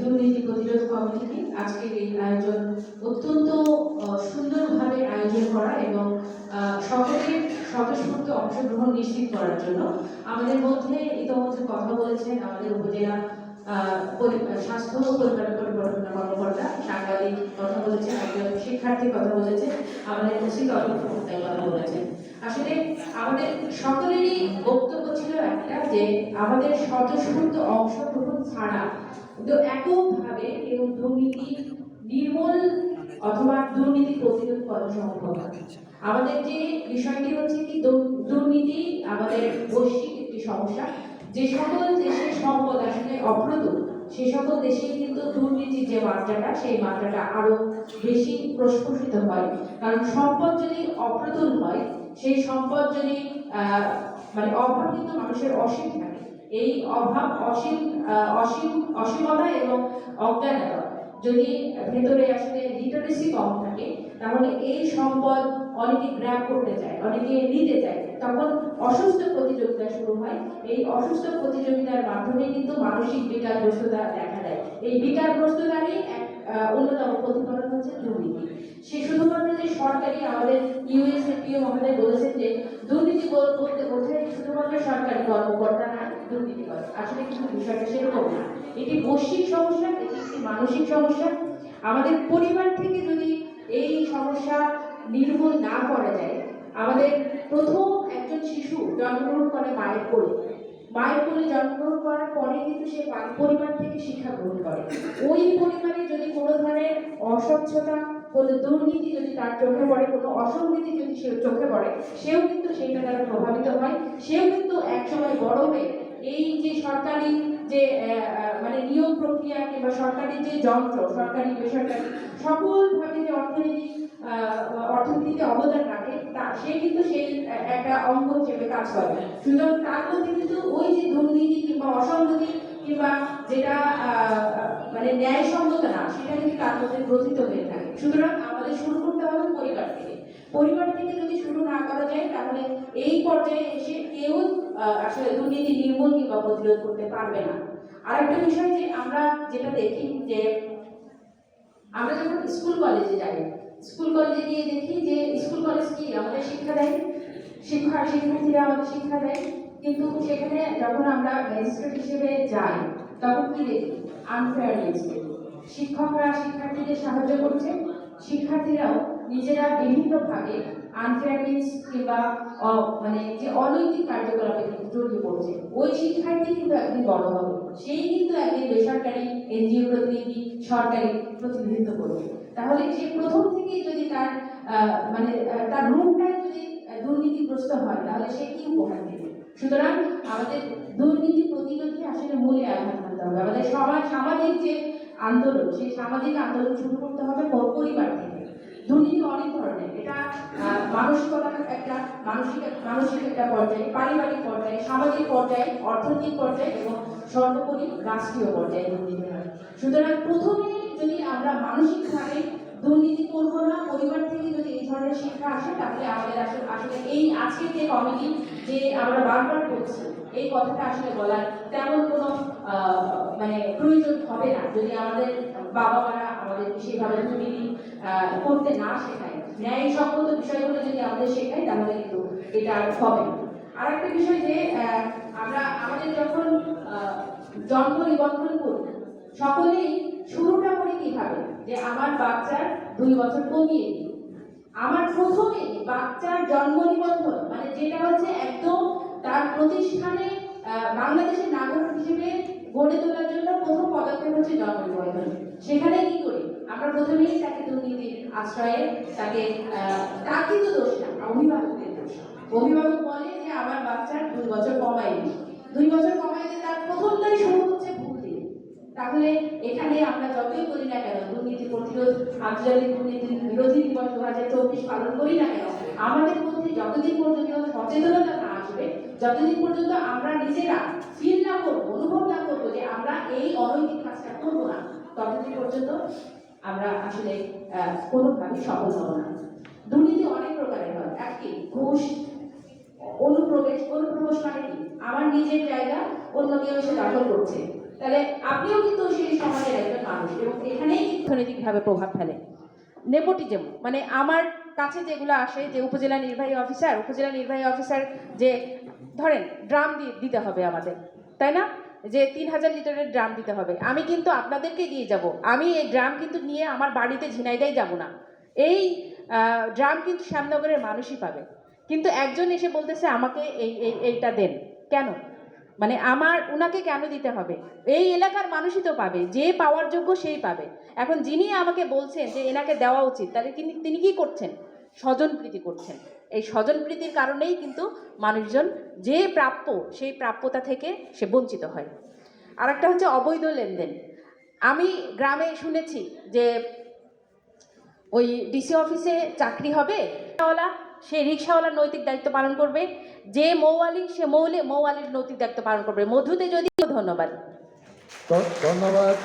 দুর্নীতি প্রতিরোধ কমিটি আজকের এই আয়োজন অত্যন্ত সুন্দরভাবে আয়োজন করা এবং সকলের স্বতঃস্ফূর্ত অংশগ্রহণ নিশ্চিত করার জন্য আমাদের মধ্যে ইতিমধ্যে কথা বলেছেন আমাদের উপজেলা স্বাস্থ্য পরিবার পরিকল্পনা কর্মকর্তা, সাংবাদিক কথা বলেছেন, একজন শিক্ষার্থী কথা বলেছেন, আমাদের কথা বলেছেন। আসলে আমাদের সকলেরই বক্তব্য ছিল একটা যে আমাদের স্বতঃস্ফূর্ত অংশগ্রহণ ছাড়া কিন্তু এককভাবে কেউ দুর্নীতি, নির্মূল অথবা দুর্নীতি প্রতিরোধ করা সম্ভব আমাদের যে বিষয়টি হচ্ছে কি, দুর- দুর্নীতি আমাদের বৈশ্বিক একটি সমস্যা। যে সকল দেশের সম্পদ আসলে অপ্রতুল, সে সকল দেশে কিন্তু দুর্নীতির যে মাত্রাটা, সেই মাত্রাটা আরও বেশি প্রস্ফুটিত হয়। কারণ সম্পদ যদি অপ্রতুল হয় সেই সম্পদ যদি মানে অভাব কিন্তু মানুষের অসীম থাকে, এই অভাব অসীম অসীম, অসীমতা এবং অজ্ঞানতা যদি ভেতরে আসলে লিটারেসি কম থাকে, তাহলে এই সম্পদ অনেকে গ্র্যাব করতে চায়, অনেকে নিতে চায়। তখন অসুস্থ প্রতিযোগিতা শুরু হয়। এই অসুস্থ প্রতিযোগিতার মাধ্যমে কিন্তু মানসিক বিকারগ্রস্ততা দেখা দেয়। এই বিকারগ্রস্ততারই এক অন্যতম প্রতিফলন হচ্ছে দুর্নীতি সরকারি আমাদের ইউএসএপিও মহোদয় বলেছেন যে, দুর্নীতি বল- বলতে বোঝায় শুধুমাত্র সরকারি কর্মকর্তা না, দুর্নীতি করে। আসলে কিন্তু বিষয়টা সেরকম না। এটি বৈশ্বিক সমস্যা, এটি একটি মানসিক সমস্যা। আমাদের পরিবার থেকে যদি এই সমস্যা নির্মূল না করা যায়, আমাদের প্রথম একজন শিশু জন্মগ্রহণ করে মায়ের কোলে। মায়ের কোলে জন্মগ্রহণ করার পরে কিন্তু সে পরিবার থেকে শিক্ষা গ্রহণ করে। ওই পরিবারে যদি কোনো ধরনের অস্বচ্ছতা কোনো দুর্নীতি যদি তার চোখে পড়ে, কোনো অসঙ্গতি যদি সে চোখে পড়ে, সেও কিন্তু সেইটা দ্বারা প্রভাবিত হয়। সেও কিন্তু একসময় বড় হয়ে এই যে সরকারি যে মানে নিয়োগ প্রক্রিয়া কিংবা সরকারি যে যন্ত্র, সরকারি বেসরকারি সকলভাবে যে অর্থনীতি অর্থনীতিতে অবদান রাখে, তা সে কিন্তু সেই একটা অঙ্গ হিসেবে কাজ করে। সুতরাং তার মধ্যে কিন্তু ওই যে দুর্নীতি কিংবা অসঙ্গতি কিংবা যেটা আহ, মানে ন্যায়সঙ্গত না সেটা কিন্তু তার মধ্যে গ্রথিত হয়ে থাকে। সুতরাং আমাদের শুরু করতে হবে পরিবার থেকে। পরিবার থেকে যদি শুরু না করা যায়, তাহলে এই পর্যায়ে এসে কেউ আসলে দুর্নীতি নির্মূল কিংবা প্রতিরোধ করতে পারবে না। আরেকটা বিষয় যে আমরা যেটা দেখি যে, আমরা যখন স্কুল কলেজে যাই, স্কুল কলেজে গিয়ে দেখি যে স্কুল কলেজ কি আমাদের শিক্ষা দেয়? শিক্ষা, শিক্ষার্থীরা আমাদের শিক্ষা দেয়। কিন্তু সেখানে যখন আমরা ম্যাজিস্ট্রেট হিসেবে যাই, তখন কি দেখি? আনফেয়ারনেস শিক্ষকরা শিক্ষার্থীদের সাহায্য করছে। শিক্ষার্থীরাও নিজেরা বিভিন্নভাবে আনফেয়ারনেস কিংবা মানে যে অনৈতিক কার্যকলাপে কিন্তু জড়িয়ে পড়ছে। ওই শিক্ষার্থী কিন্তু একদিন বড় হবে। সেই কিন্তু একদিন বেসরকারি এনজিও প্রতিনিধি, সরকারি প্রতিনিধিত্ব করবে। তাহলে সে প্রথম থেকেই যদি তার মানে তার রূপটাই যদি দুর্নীতিগ্রস্ত হয়, তাহলে সে কি উপহার দেবে? সুতরাং আমাদের দুর্নীতি প্রতিরোধে আসলে মূলে আঘাত করতে হবে। আমাদের সমাজ, সামাজিক যে আন্দোলন, সেই সামাজিক আন্দোলন শুরু করতে হবে পর- পরিবার থেকে। দুর্নীতি অনেক ধরনের। এটা মানসিকতার একটা, মানসিক মানসিক একটা পর্যায়ে, পারিবারিক পর্যায়ে, সামাজিক পর্যায়ে, অর্থনৈতিক পর্যায়ে এবং সর্বোপরি রাষ্ট্রীয় পর্যায়ে দুর্নীতি হয়। সুতরাং প্রথমে যদি আমরা মানসিকভাবে দুর্নীতি করব না পরিবার থেকে যদি এই ধরনের শিক্ষা আসে তাহলে আমাদের আসলে আসলে এই আজকের যে কমিটি যে আমরা বারবার করছি এই কথাটা আসলে বলার তেমন কোনো মানে প্রয়োজন হবে না। যদি আমাদের বাবা মারা আমাদের সেভাবে আহ, করতে না শেখায় ন্যায় ন্যায়সঙ্গত বিষয়গুলো যদি আমাদের শেখায় তাহলে কিন্তু এটা হবে আর একটা বিষয় যে আমরা আমাদের যখন জন্ম নিবন্ধন করি সকলেই শুরুটা করি কীভাবে? যে আমার বাচ্চার দুই বছর কমিয়ে দিই। আমার প্রথমে বাচ্চার জন্ম নিবন্ধন মানে যেটা হচ্ছে একদম তার প্রতিষ্ঠানে বাংলাদেশের নাগরিক হিসেবে গড়ে তোলার জন্য প্রথম পদক্ষেপ হচ্ছে জন্ম নিবন্ধন। সেখানে কি করি? আমরা প্রথমেই তাকে দুর্নীতির আশ্রয়ে তাকে তার কিন্তু দোষ না, অভিভাবকদের দোষ। অভিভাবক বলে যে আমার বাচ্চার দুই বছর কমাই দিই বছর কমাই দিয়ে তার প্রথমটাই শুরু হচ্ছে তাহলে এখানে আমরা যতই করি না কেন দুর্নীতি প্রতিরোধ আন্তর্জাতিক দুর্নীতি বিরোধী দিবস দু হাজার চব্বিশ পালন করি না কেন আমাদের মধ্যে যতদিন পর্যন্ত সচেতনতা না আসবে যতদিন পর্যন্ত আমরা নিজেরা ফিল না করব অনুভব না করব যে আমরা এই অনৈতিক কাজটা করব না ততদিন পর্যন্ত আমরা আসলে আহ, কোনোভাবেই সফল হব না। দুর্নীতি অনেক প্রকারের হয় একটি ঘুষ অনুপ্রবেশ অনুপ্রবেশ মানে কি? আমার নিজের জায়গা অন্য কেউ এসে দখল করছে। তাহলে আপনিও কিন্তু সেই সমাজের একজন এখানেই অর্থনৈতিকভাবে প্রভাব ফেলে। নেপোটিজম মানে আমার কাছে যেগুলো আসে, যে উপজেলা নির্বাহী অফিসার, উপজেলা নির্বাহী অফিসার যে, ধরেন ড্রাম দিতে হবে আমাদের, তাই না? যে তিন হাজার লিটারের ড্রাম দিতে হবে। আমি কিন্তু আপনাদেরকে দিয়ে যাব। আমি এই ড্রাম কিন্তু নিয়ে আমার বাড়িতে ঝিনাইদাই যাব না। এই ড্রাম কিন্তু শ্যামনগরের মানুষই পাবে। কিন্তু একজন এসে বলতেছে, আমাকে এই, এইটা দেন। কেন? মানে আমার, উনাকে কেন দিতে হবে? এই এলাকার মানুষই তো পাবে, যে পাওয়ার যোগ্য সেই পাবে। এখন যিনি আমাকে বলছেন যে এনাকে দেওয়া উচিত, তাহলে তিনি তিনি কি করছেন? স্বজন প্রীতি করছেন। এই স্বজন প্রীতির কারণেই কিন্তু মানুষজন যে প্রাপ্য, সেই প্রাপ্যতা থেকে সে বঞ্চিত হয়। আরেকটা হচ্ছে অবৈধ লেনদেন। আমি গ্রামে শুনেছি যে ওই ডিসি অফিসে চাকরি হবে, রিক্সাওয়ালা, সে রিক্সাওয়ালার নৈতিক দায়িত্ব পালন করবে যে মৌয়ালি সে মৌলে মৌয়ালির নৈতিক দায়িত্ব পালন করবে। মধুতে যদি ধন্যবাদ। ধন্যবাদ।